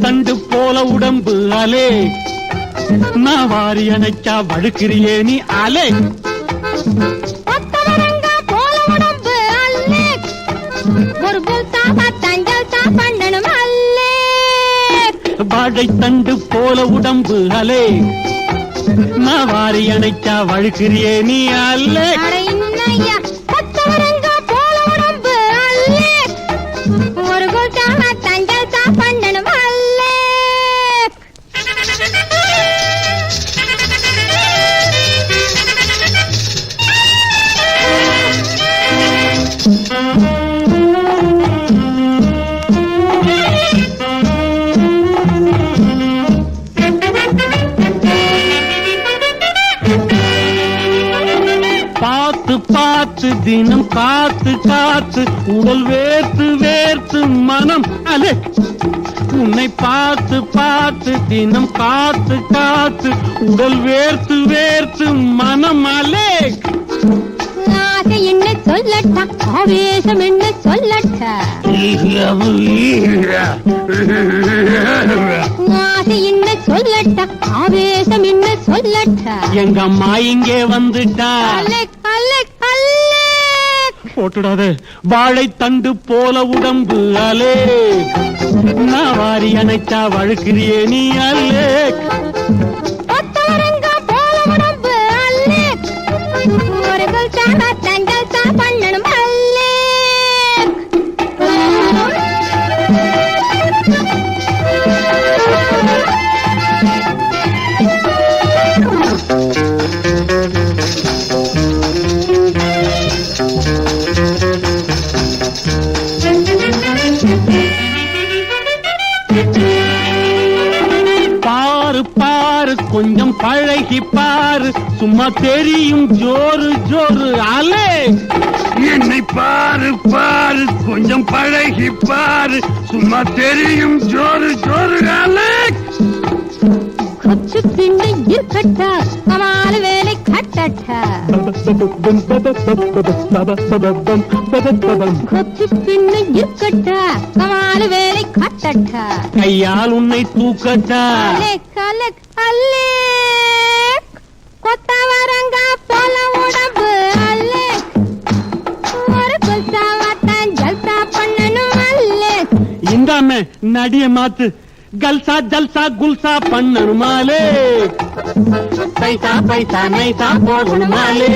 தண்டு போல உடம்பு அலே. நான் வாரி அணைச்சா வழுக்கிறியே நீ அலே. வாழை தண்டு போல உடம்பு அலே. நான் வாரி அணைச்சா வழுக்கிறியே நீ அல்ல. பார்த்து பார்த்து தினம் காத்து காத்து உடல் வேர்த்து வேர்த்து மனம் அலே. உன்னை பார்த்து பார்த்து தினம் காத்து காத்து உடல் வேர்த்து வேர்த்து மனம் அலே. ஆசை என்ன சொல்லட்டா? ஆவேசம் என்ன சொல்லட்டா? ஆசை என்ன சொல்லட்டா ஆவேசம் என்ன சொல்லட்டா? எங்க அம்மா இங்கே வந்துட்டா? அலெக் அலெக் அலெக் போட்டுடாத. வாழை தண்டு போல உடம்பு அலே. நான் வாரி அணைச்சா வழுக்கிறியே நீ அலே. கொத்தவரங்க போல உடம்பு அலெக் பாரு பாரு கொஞ்சம் பழகி பாரு. சும்மா தெரியும் ஜோரு ஜோரு அலே! என்னை பாரு பாரு கொஞ்சம் பழகி பாரு. சும்மா தெரியும் ஜோரு ஜோரு அலே! கொச்சு பின்ன இருக்கட்டா? கமால் இருக்கட்டா கமால் வேலை கட்டட்டா. கையால் உன்னை தூக்கட்டா. அலெக் கொத்தவரங்க போல உடம்பு அலெக் ஒரு குல்சாவத்தான் இந்தாமே நடிய மாத்து. గల్సా జల్సా గుల్సా పన్నను మాలే. పైసా పైసా నైసా పోగుడు మాలే.